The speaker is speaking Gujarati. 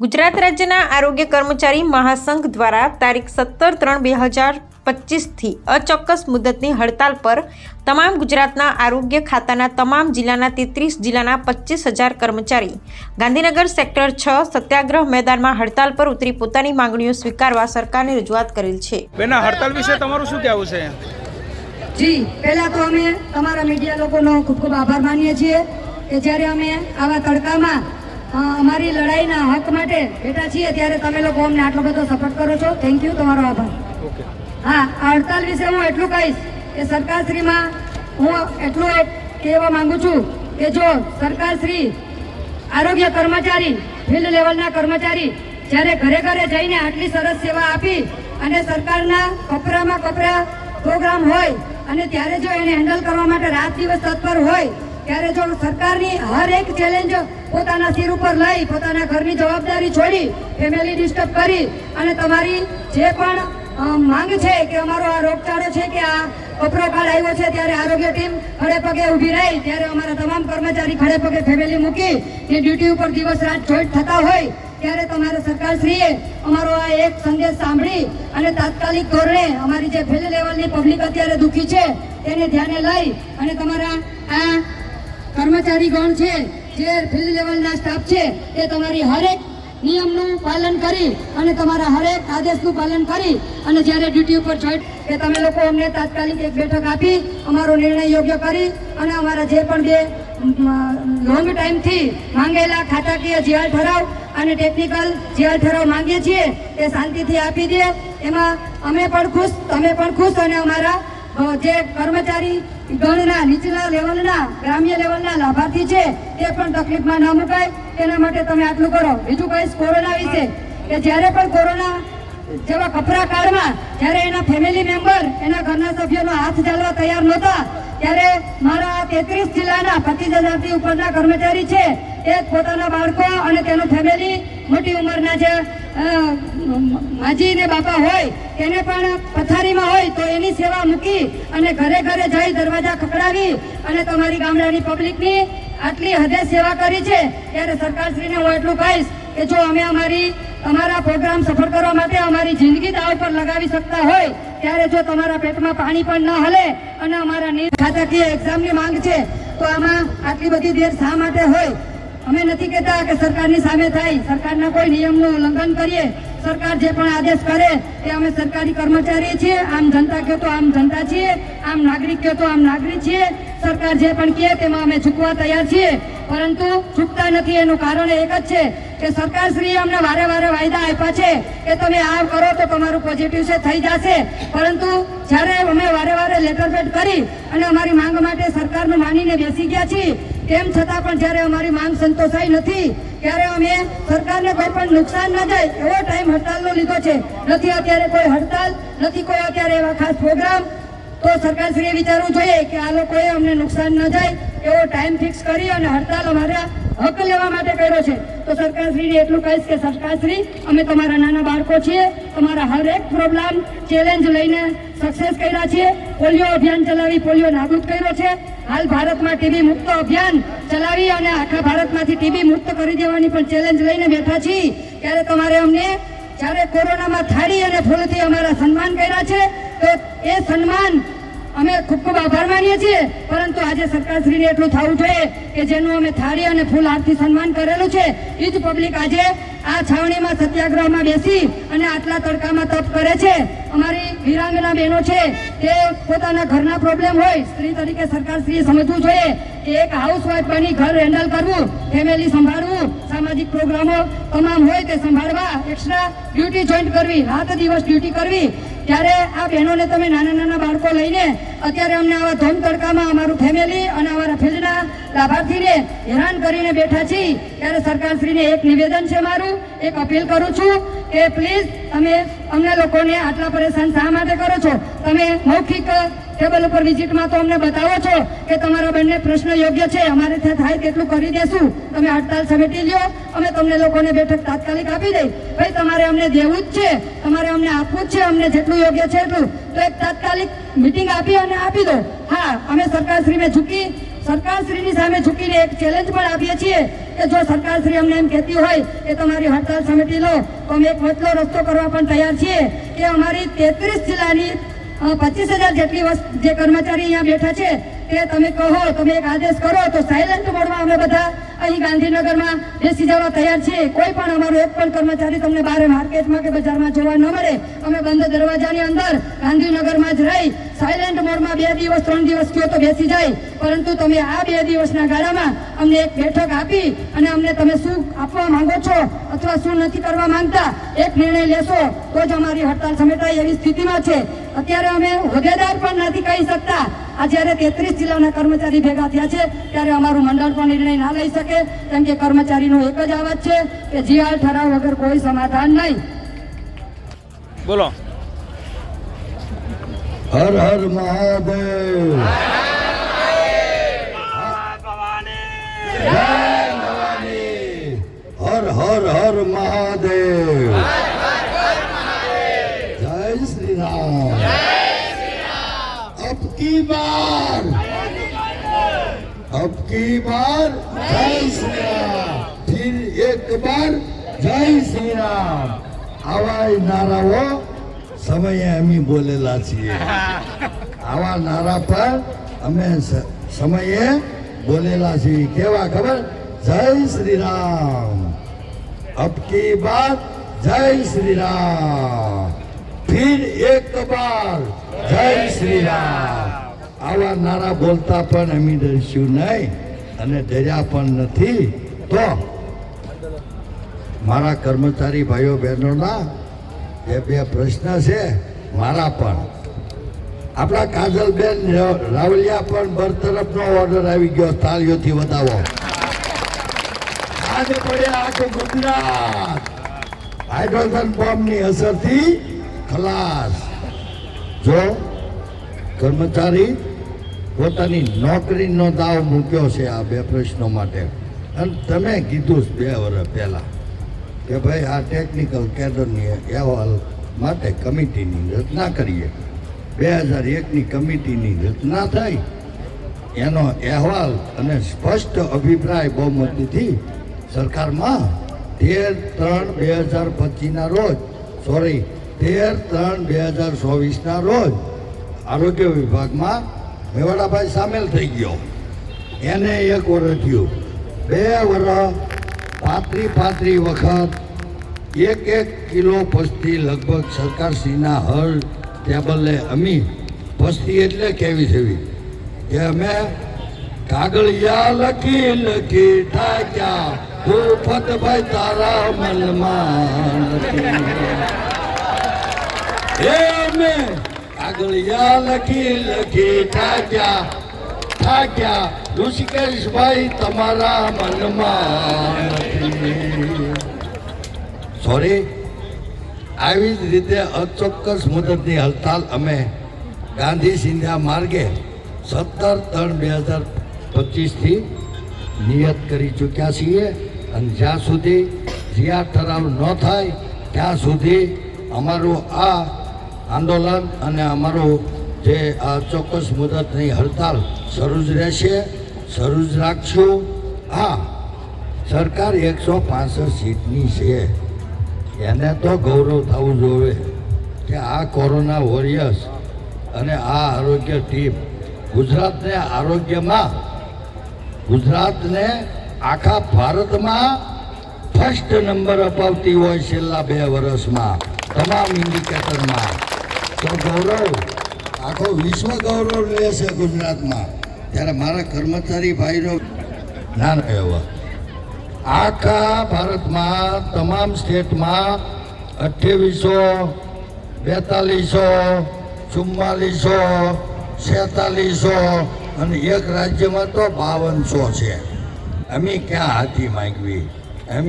ગુજરાત રાજ્યના આરોગ્ય કર્મચારી મહાસંઘ દ્વારા તારીખ સત્તર ત્રણ બે હજાર પચીસથી અચોક્કસ મુદતની હડતાલ પર તમામ ગુજરાતના આરોગ્ય ખાતાના તમામ જિલ્લાના તેત્રીસ જિલ્લાના પચીસ હજાર કર્મચારી ગાંધીનગર સેક્ટર છ સત્યાગ્રહ મેદાનમાં હડતાલ પર ઉતરી પોતાની માંગણીઓ સ્વીકારવા સરકારને રજૂઆત કરેલ છે. બેના હડતાલ વિશે તમારું શું કહેવું છે? જી પહેલા તો અમે તમારા મીડિયા લોકોનો ખૂબ ખૂબ આભાર માનીએ છીએ કે જ્યારે અમે આવા તડકામાં અમારી લડાઈના હક માટે બેઠા છીએ ત્યારે તમે લોકો અમને આટલો બધો સપોર્ટ કરો છો. થેન્ક યુ તમારો આભાર. હા આ હડતાલ વિશે હું એટલું કહીશ કે સરકારશ્રીમાં હું એટલું કહેવા માંગુ છું કે જો સરકારશ્રી આરોગ્ય કર્મચારી ફિલ્ડ લેવલના કર્મચારી જ્યારે ઘરે ઘરે જઈને આટલી સરસ સેવા આપી અને સરકારના કપરામાં કપરા પ્રોગ્રામ હોય અને ત્યારે જો એને હેન્ડલ કરવા માટે રાત દિવસ તત્પર હોય ત્યારે જો સરકારની હર એક ચેલેન્જ પોતાના સિર ઉપર લઈ, પોતાના ઘરની જવાબદારી છોડી ફેમિલી ડિસ્ટર્બ કરી અને તમારી જે પણ માંગ છે કે અમારો આ રોગચાળો છે કે આ કપરો કાળ આવ્યો છે ત્યારે આરોગ્ય ટીમ ખડે પગે ઊભી રહી, ત્યારે અમારા તમામ કર્મચારી ખડે પગે ફેમિલી મૂકી, જે ડ્યુટી ઉપર દિવસ રાત જોઈન્ટ થતા હોય, ત્યારે તમારે સરકારશ્રીએ અમારો આ એક સંદેશ સાંભળી અને તાત્કાલિક ધોરણે અમારી જે ફિલ્ડ લેવલની પબ્લિક અત્યારે દુઃખી છે, તેને ધ્યાને લઈ અને તમારા આ કર્મચારી ગણ છે, જે ફિલ્ડ લેવલના સ્ટાફ છે તે તમારી હરેક નિયમનું પાલન કરી અને તમારા હરેક આદેશનું પાલન કરી અને જ્યારે ડ્યુટી ઉપર જોઈન્ટ કે તમે લોકો અમને તાત્કાલિક એક બેઠક આપી, અમારો નિર્ણય યોગ્ય કરી અને અમારા જે પણ બે લોંગ ટાઈમથી માંગેલા ખાતાકીય જીઆર ઠરાવ અને ટેકનિકલ જીઆર ઠરાવ માંગીએ છીએ, એ શાંતિથી આપી દે. એમાં અમે પણ ખુશ, તમે પણ ખુશ અને અમારા જે કર્મચારી ગણના, નીચલા લેવલના, ગ્રામ્ય લેવલના લાભાર્થી છે, તે પણ તકલીફમાં ન મુકાય. તેના માટે તમે આટલું કરો. બીજું કહીશ કોરોના વિશે? કે જ્યારે પણ કોરોના જેવા કપરા કાળમાં જ્યારે એના ફેમિલી મેમ્બર એના ઘરના સભ્યોનો હાથ ઝાલવા તૈયાર નહોતા, ત્યારે મારા તેત્રીસ જિલ્લાના પચીસ હજારથી ઉપરના કર્મચારી છે. એ પોતાના બાળકો અને તેનું ફેમિલી મોટી ઉંમરના જે માજી ને બાપા હોય, તેને પણ પથારીમાં હોય તો એની સેવા મૂકી અને ઘરે ઘરે જઈ દરવાજા ખખડાવી અને તમારી ગામડાની પબ્લિકની આટલી હદે સેવા કરી છે, ત્યારે સરકારશ્રીને હું એટલું કહીશ કે જો અમે અમારી, અમારા પ્રોગ્રામ સફળ કરવા માટે અમારી જિંદગી દાવ પર લગાવી શકતા હોય, ત્યારે જો તમારા પેટમાં પાણી પણ ન હલે અને અમારા નીટ ખાતાકીય એક્ઝામની માંગ છે, તો આમાં આટલી બધી દેર શા માટે હોય? અમે નથી કહેતા કે સરકારની સામે થાય. સરકારના કોઈ નિયમનું ઉલ્લંઘન કરીએ, સરકાર જે પણ આદેશ કરે, એ અમે સરકારી કર્મચારી છીએ. આમ જનતા કહો તો આમ જનતા છીએ. આમ નાગરિક કહો તો આમ નાગરિક છીએ. સરકાર જે પણ કહે તેમાં અમે ચૂકવા તૈયાર છીએ. પરંતુ ચૂકતા નથી. એનું કારણ એક જ છે કે સરકારશ્રીએ અમને વારે વારે વાયદા આપ્યા છે કે તમે આ કરો તો તમારું પોઝિટિવ છે, થઈ જશે. પરંતુ જ્યારે અમે વારે વારે લેટર પેડ કરી અને અમારી માંગ માટે સરકારનું માનીને બેસી ગયા છીએ તેમ છતાં પણ જ્યારે અમારી માંગ સંતોષાઈ નથી, ત્યારે અમે સરકારને કોઈ પણ નુકસાન ન જાય એવો ટાઈમ હડતાલનો લીધો છે. નથી અત્યારે કોઈ હડતાલ, નથી કોઈ અત્યારે એવા ખાસ પ્રોગ્રામ તો સરકારશ્રીએ વિચારવું જોઈએ કે આ લોકોએ અમને નુકસાન ન જાય એવો ટાઈમ ફિક્સ કરી અને હડતાલ અમારા હક લેવા માટે કર્યો છે. તો સરકારશ્રીને એટલું કહીશ કે સરકારશ્રી, અમે તમારા નાના બાળકો છીએ, તમારા હરેક પ્રોબ્લેમ ચેલેન્જ લઈને સક્સેસ કર્યા છીએ. પોલિયો અભિયાન ચલાવી પોલિયો નાબૂદ કર્યો છે. હાલ ભારતમાં ટીબી મુક્ત અભિયાન ચલાવી અને આખા ભારતમાંથી ટીબી મુક્ત કરી દેવાની પણ ચેલેન્જ લઈને બેઠા છીએ. ત્યારે તમારે અમને જ્યારે કોરોનામાં થાળી અને ફૂલથી અમારા સન્માન કર્યા છે, તો એ સન્માન અમે ખૂબ ખૂબ આભાર માનીએ છીએ, પરંતુ આજે સરકારશ્રીને એટલું થવું જોઈએ કે જેનું અમે થાળી અને ફૂલ હાથથી સન્માન કરેલું છે એ જ પબ્લિક આજે આ છાવણીમાં સત્યાગ્રહમાં બેસી અને આટલા તડકામાં તપ કરે છે. અમારી વિરાંગના બહેનો છે, તે પોતાના ઘરના પ્રોબ્લેમ હોય, સ્ત્રી તરીકે સરકારશ્રીએ સમજવું જોઈએ કે એક હાઉસવાઇફ બની ઘર હેન્ડલ કરવું ફેમિલી સંભાળવું, સામાજિક પ્રોગ્રામો તમામ હોય તે સંભાળવા એક્સ્ટ્રા ડ્યુટી જોઈન્ટ કરવી, રાત દિવસ ડ્યુટી કરવી ત્યારે આ બહેનોને તમે નાના નાના બાળકો લઈને અત્યારે અમને આવા ધોમ તડકામાં અમારું ફેમિલી અને અમારા ફિલ્ડના લાભાર્થીને હેરાન કરીને બેઠા છીએ. ત્યારે સરકારશ્રીને એક નિવેદન છે મારું, એક અપીલ કરું છું કે પ્લીઝ તમે અમને લોકોને આટલા પરેશાન શા માટે કરો છો? તમે મૌખિક ટેબલ ઉપર વિઝિટમાં તો અમને બતાવો છો કે તમારા બંને પ્રશ્ન યોગ્ય છે, અમારે ત્યાં થાય તેટલું કરી દેશું. તમે હડતાલ સમેટી લ્યો, અમે તમને લોકોને બેઠક તાત્કાલિક આપી દઈ. ભાઈ, તમારે અમને દેવું જ છે, તમારે અમને આપવું જ છે, અમને જેટલું યોગ્ય છે એટલું. તો એક તાત્કાલિક મિટિંગ આપી અને આપી દો. હા, અમે સરકારશ્રીને ઝૂકી, સરકારશ્રીની સામે ઝૂકીને એક ચેલેન્જ પણ આપીએ છીએ કે જો સરકારશ્રી અમને એમ કહેતી હોય કે તમારી હડતાલ સમેટી લો, તો અમે એક વચલો રસ્તો કરવા પણ તૈયાર છીએ કે અમારી તેત્રીસ જિલ્લાની પચીસ હજાર જેટલી જે કર્મચારી અહીંયા બેઠા છે, તે તમે કહો, તમે એક આદેશ કરો, તો સાયલન્ટ મોડમાં અમે બધા અહીં ગાંધીનગરમાં બેસી જવા તૈયાર છીએ. કોઈ પણ અમારો એક પણ કર્મચારી તમને બહાર માર્કેટમાં કે બજારમાં જોવા ન મળે. અમે બંધ દરવાજાની અંદર ગાંધીનગરમાં જ રહી સાયલેન્ટ મોડમાં બે દિવસ, ત્રણ દિવસ કયો તો બેસી જાય. પરંતુ તમે આ બે દિવસના ગાળામાં અમને એક બેઠક આપી અને અમને તમે શું આપવા માંગો છો અથવા શું નથી કરવા માંગતા, એક નિર્ણય લેશો, તો જ અમારી હડતાલ સમેટાય એવી સ્થિતિમાં છે. અત્યારે અમે હોદ્દેદાર પણ નથી કહી શકતા. આ જ્યારે તેત્રીસ જિલ્લાના કર્મચારી ભેગા થયા છે ત્યારે અમારું મંડળ પણ નિર્ણય ના લઈ શકે કેમ કે કર્મચારીનો એક જ અવાજ છે કે જીઆર ઠરાવ વગર કોઈ સમાધાન નહીં. બોલો. હર હર મહાદેવ. ફિર એક બાર જય શ્રી રામ. આવા નારાઓ સમયે અમે બોલેલા છીએ. આવા નારા પર અમે સમયે બોલેલા છીએ. કેવા ખબર? જય શ્રી રામ. અબકી બાર જય શ્રી રામ. એક બાર જય શ્રી રામ. આવા નારા બોલતા પણ અમે ડરશું નહીં. અને ડર્યા પણ નથી, તો મારા કર્મચારી ભાઈઓ બહેનોના એ બે પ્રશ્ન છે, મારા પણ. આપણા કાજલબેન રાવલિયા પણ બરતરફનો ઓર્ડર આવી ગયો, તાળીઓથી વધાવો. આજે પડ્યા આખું ગુજરાત. હાઇડ્રોજન બોમ્બની અસરથી ખલાસ. જો કર્મચારી પોતાની નોકરીનો દાવ મૂક્યો છે આ બે પ્રશ્નો માટે. અને તમે કીધું બે વર્ષ પહેલાં કે ભાઈ આ ટેકનિકલ કેડરની અહેવાલ માટે કમિટીની રચના કરીએ. બે હજાર એકની કમિટીની રચના થઈ. એનો અહેવાલ અને સ્પષ્ટ અભિપ્રાય બહુમતીથી સરકારમાં તેર ત્રણ બે હજાર પચીસના રોજ સોરી તેર ત્રણ બે હજાર ચોવીસના રોજ આરોગ્ય વિભાગમાં મેવાડાભાઈ સામેલ થઈ ગયો. એને એક વર્ષ થયું. બે વર્ષ, પાત્રી પાત્રી વખત, એક એક કિલો પસ્તી લગભગ સરકારશ્રીના હર ટેબલે અમી. પસ્તી એટલે કેવી થવી કે અમે કાગળિયા લખી લખી ઠાક્યા ભૂપતભાઈ તારા મનમાં. કાગળિયા લખી લખી ઠાક્યા ઠાક્યા ઋષિકેશભાઈ તમારા મનમાં સોરી આવી જ રીતે અચોક્કસ મુદતની હડતાલ અમે ગાંધી સિંધિયા માર્ગે સત્તર ત્રણ બે હજાર પચીસથી નિયત કરી ચૂક્યા છીએ. અને જ્યાં સુધી જ્યાં ઠરાવ ન થાય, ત્યાં સુધી અમારું આ આંદોલન અને અમારું જે આ ચોક્કસ મુદતની હડતાલ શરૂ જ રહેશે, શરૂ જ રાખશું. હા, સરકાર એકસો પાસઠ સીટની છે. એને તો ગૌરવ થવું જોઈએ કે આ કોરોના વોરિયર્સ અને આ આરોગ્ય ટીમ ગુજરાતને આરોગ્યમાં, ગુજરાતને આખા ભારતમાં ફર્સ્ટ નંબર અપાવતી હોય છેલ્લા બે વર્ષમાં, તમામ ઇન્ડિકેટરમાં તો ગૌરવ, આખો વિશ્વ ગૌરવ લેશે ગુજરાતમાં. ત્યારે મારા કર્મચારી ભાઈનો ના, એવા. આખા ભારતમાં, તમામ સ્ટેટમાં અઠ્યાવીસો, બેતાલીસો, ચુમ્માલીસો, છેતાલીસો અને એક રાજ્યમાં તો બાવનસો છે. અમે ક્યાં હાથી માંગવી? અમે